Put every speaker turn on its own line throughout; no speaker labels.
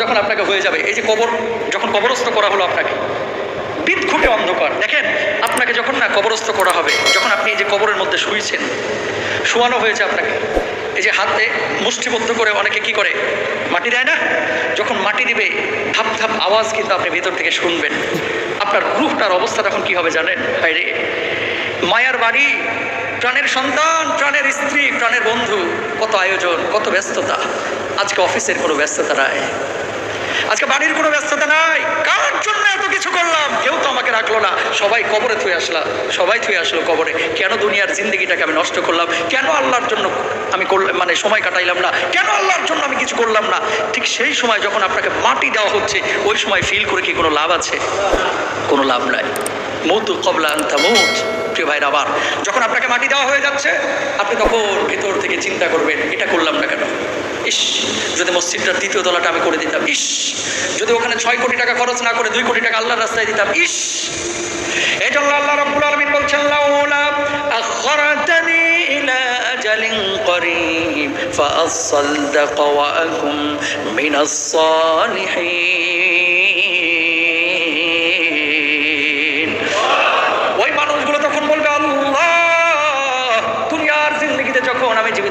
যখন আপনাকে হয়ে যাবে, এই যে কবর, যখন কবরস্থ করা হলো আপনাকে বিদ বিদঘুটে অন্ধকার। দেখেন, আপনাকে যখন না কবরস্থ করা হবে, যখন আপনি এই যে কবরের মধ্যে শুয়েছেন শোয়ানো হয়েছে আপনাকে, এই যে হাতে মুষ্টিবদ্ধ করে অনেকে কি করে? মাটি দেয় না? যখন মাটি দিবে, ধাপ ধাপ আওয়াজ কিন্তু আপনি ভেতর থেকে শুনবেন। আপনার রূহটার অবস্থা তখন কি হবে জানেন? বাইরে মায়ার বাড়ি, প্রাণের সন্তান, প্রাণের স্ত্রী, প্রাণের বন্ধু, কত আয়োজন, কত ব্যস্ততা। আজকে অফিসের কোনো ব্যস্ততা নাই। আজকে বাড়ির কোনো ব্যস্ততা নাই। কার জন্য এত কিছু করলাম? কেউ তো আমাকে রাখল না। সবাই কবরে থুয়ে আসলাম সবাই থুয়ে আসলো কবরে। কেন দুনিয়ার জিন্দগিটাকে আমি নষ্ট করলাম? কেন আল্লাহর জন্য আমি করলাম মানে সময় কাটাইলাম না? কেন আল্লাহর জন্য আমি কিছু করলাম না? ঠিক সেই সময় যখন আপনাকে মাটি দেওয়া হচ্ছে, ওই সময় ফিল করে কি কোনো লাভ আছে? কোনো লাভ নাই। মধু কবলা আন্তা মুঠ প্রিয় ভাইরা আবার যখন আপনাকে মাটি দেওয়া হয়ে যাচ্ছে, আপনি তখন ভেতর থেকে চিন্তা করবেন, এটা করলাম না কেন? ইস, যদি মসজিদটার দ্বিতীয় তলাটা আমি করে দিতাম, ইস। যদি ওখানে ছয় কোটি টাকা খরচ না করে দুই কোটি টাকা আল্লাহর রাস্তায় দিতাম, ইস। এই জন্য আল্লাহ রব্বুল আলমিন বলছেন, লাউলা আখরাতানি ইলা আজালিন করিব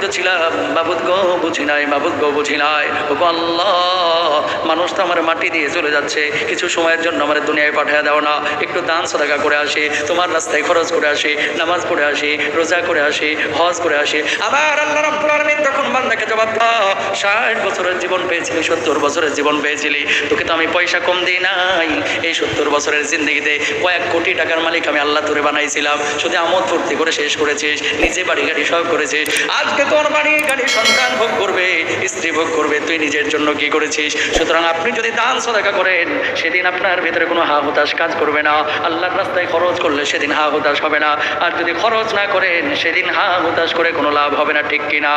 জীবিত ছিলাম, মাবুদ গো বুঝি নাই, মাবুদ গো বুঝি নাই। ও আল্লাহ, মানুষ তো আমার মাটি দিয়ে চলে যাচ্ছে, কিছু সময়ের জন্য আমার দুনিয়ায় পাঠিয়ে দাও না। একটু দান সদাকা করে আসি, তোমার রাস্তায় খরচ করে আসি, নামাজ পড়ে আসি, রোজা করে আসি, হজ করে আসি। আবার আল্লাহ রাব্বুল তখন বান্দাকে জবাব দাও, ষাট বছরের জীবন পেয়েছিলি, সত্তর বছরের জীবন পেয়েছিলি। তোকে তো আমি পয়সা কম দিই নাই। এই সত্তর বছরের জিন্দগিতে কয়েক কোটি টাকার মালিক আমি আল্লাহ তোরে বানাইছিলাম। শুধু আমোদ ফুর্তি করে শেষ করেছিস, নিজে বাড়ি গাড়ি সব করেছিস। আজকে তোর বাড়ি গাড়ি সন্তান ভোগ করবে, স্ত্রী ভোগ করবে, তুই নিজের জন্য কি করেছিস? সুতরাং আপনি যদি দান সদাকা করেন, সেদিন আপনার ভেতরে কোনো হা হতাশ কাজ করবে না। আল্লাহর রাস্তায় খরচ করলে সেদিন হা হতাশ হবে না। আর যদি খরচ না করেন, সেদিন হা হতাশ করে কোনো লাভ হবে না, ঠিক কিনা?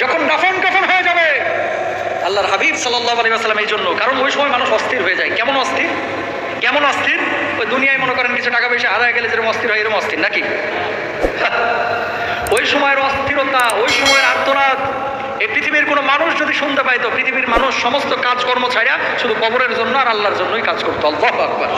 যখন দাফন কাফন হয়ে যাবে, আল্লাহর হাবিব সাল্লাহ আলী আসসালাম এই জন্য, কারণ ওই সময় মানুষ অস্থির হয়ে যায়। কেমন অস্থির? কেমন অস্থির? ওই দুনিয়ায় মনে করেন কিছু টাকা পয়সা হারায় গেলে যেরকম অস্থির হয়, এরকম অস্থির, নাকি? ওই সময়ের অস্থিরতা, ওই সময়ের আর্তনাদ এই পৃথিবীর কোনো মানুষ যদি শুনতে পাইতো পৃথিবীর মানুষ সমস্ত কাজকর্ম ছাড়া শুধু কবরের জন্য আর আল্লাহর জন্যই কাজ করতো। অল্প আকবার।